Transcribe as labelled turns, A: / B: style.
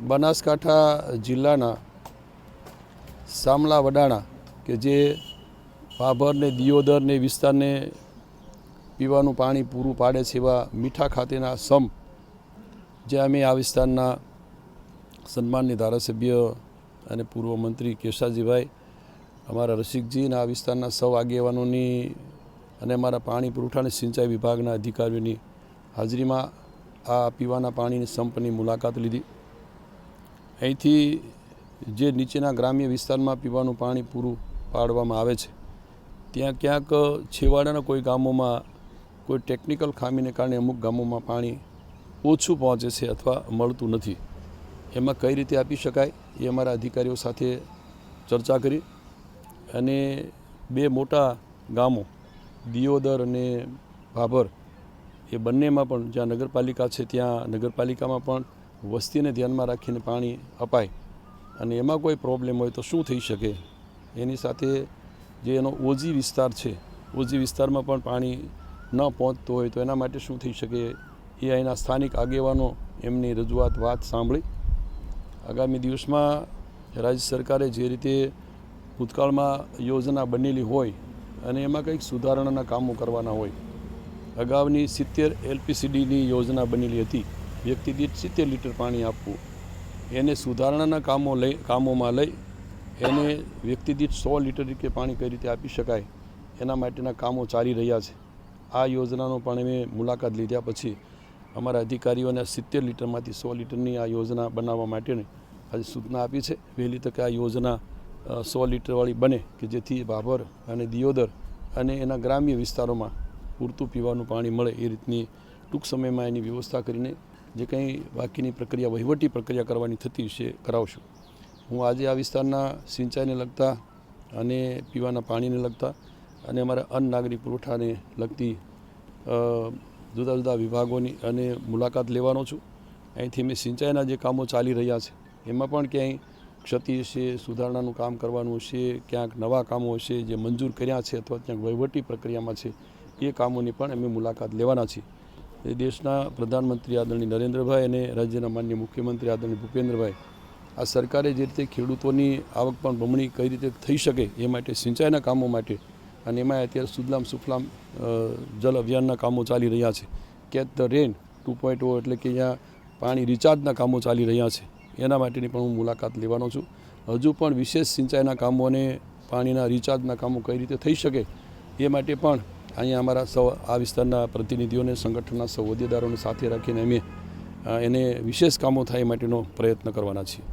A: બનાસકાંઠા જિલ્લાના સામલા વડાણા કે જે ભાભર ને દિયોદર ને વિસ્તારને પીવાનું પાણી પૂરું પાડે છે એવા મીઠા ખાતેના સમ જે અમે આ વિસ્તારના સન્માનની ધારાસભ્ય અને પૂર્વ મંત્રી કેશાજીભાઈ, અમારા રસિકજી અને આ વિસ્તારના સૌ આગેવાનોની અને અમારા પાણી પુરવઠા અને સિંચાઈ વિભાગના અધિકારીઓની હાજરીમાં આ પીવાના પાણીની સંપની મુલાકાત લીધી. અહીંથી જે નીચેના ગ્રામ્ય વિસ્તારમાં પીવાનું પાણી પૂરું પાડવામાં આવે છે, ત્યાં ક્યાંક છેવાડાના કોઈ ગામોમાં કોઈ ટેકનિકલ ખામીને કારણે અમુક ગામોમાં પાણી ઓછું પહોંચે છે અથવા મળતું નથી. એમાં કઈ રીતે આપી શકાય એ અમારા અધિકારીઓ સાથે ચર્ચા કરી અને બે મોટા ગામો, દિયોદર અને ભાભર, એ બંનેમાં પણ જ્યાં નગરપાલિકા છે ત્યાં નગરપાલિકામાં પણ વસ્તીને ધ્યાનમાં રાખીને પાણી અપાય અને એમાં કોઈ પ્રોબ્લેમ હોય તો શું થઈ શકે? એની સાથે જે એનો ઓજી વિસ્તાર છે, ઓજી વિસ્તારમાં પણ પાણી ન પહોંચતું હોય તો એના માટે શું થઈ શકે? એ અહીંના સ્થાનિક આગેવાનો એમની રજૂઆત વાત સાંભળી. આગામી દિવસમાં રાજ્ય સરકારે જે રીતે ભૂતકાળમાં યોજના બનેલી હોય અને એમાં કંઈક સુધારણાના કામો કરવાના હોય. અગાઉની સિત્તેર એલપીસીડીની યોજના બનેલી હતી. વ્યક્તિ દીઠ સિત્તેર લીટર પાણી આપવું. એને સુધારણાના કામો લઈ, કામોમાં લઈ એને વ્યક્તિ દીઠ સો લીટર રીતે પાણી કઈ રીતે આપી શકાય એના માટેના કામો ચાલી રહ્યા છે. આ યોજનાનો પણ અમે મુલાકાત લીધા પછી અમારા અધિકારીઓને સિત્તેર લીટરમાંથી સો લીટરની આ યોજના બનાવવા માટેની આજે સૂચના આપી છે. વહેલી તકે આ યોજના સો લીટરવાળી બને કે જેથી ભાભર અને દિયોદર અને એના ગ્રામ્ય વિસ્તારોમાં પૂરતું પીવાનું પાણી મળે એ રીતની ટૂંક સમયમાં એની વ્યવસ્થા કરીને જે કંઈ બાકીની પ્રક્રિયા, વહીવટી પ્રક્રિયા કરવાની થતી છે, કરાવશું. હું આજે આ વિસ્તારના સિંચાઈને લગતા અને પીવાના પાણીને લગતા અને અમારા અન્ન નાગરિક પુરવઠાને લગતી જુદા જુદા વિભાગોની અને મુલાકાત લેવાનો છું. અહીંથી મેં સિંચાઈના જે કામો ચાલી રહ્યા છે, એમાં પણ ક્યાંય ક્ષતિ હશે, સુધારણાનું કામ કરવાનું હશે, ક્યાંક નવા કામો હશે, જે મંજૂર કર્યા છે અથવા ક્યાંક વહીવટી પ્રક્રિયામાં છે, એ કામોની પણ અમે મુલાકાત લેવાના છીએ. એ દેશના પ્રધાનમંત્રી આદરણીય નરેન્દ્રભાઈ અને રાજ્યના માન્ય મુખ્યમંત્રી આદરણીય ભૂપેન્દ્રભાઈ, આ સરકારે જે રીતે ખેડૂતોની આવક પણ બમણી કઈ રીતે થઈ શકે એ માટે સિંચાઈના કામો માટે અને એમાં અત્યારે સુદલામ સુફલામ જલ અભિયાનના કામો ચાલી રહ્યા છે. Catch the rain two point O એટલે કે અહીંયા પાણી રિચાર્જના કામો ચાલી રહ્યા છે. એના માટેની પણ હું મુલાકાત લેવાનો છું. હજુ પણ વિશેષ સિંચાઈના કામો અને પાણીના રિચાર્જના કામો કઈ રીતે થઈ શકે એ માટે પણ અહીંયા અમારા સૌ આ વિસ્તારના પ્રતિનિધિઓને, સંગઠનના સૌ હોદ્દેદારોને સાથે રાખીને અમે એને વિશેષ કામો થાય માટેનો પ્રયત્ન કરવાના છીએ.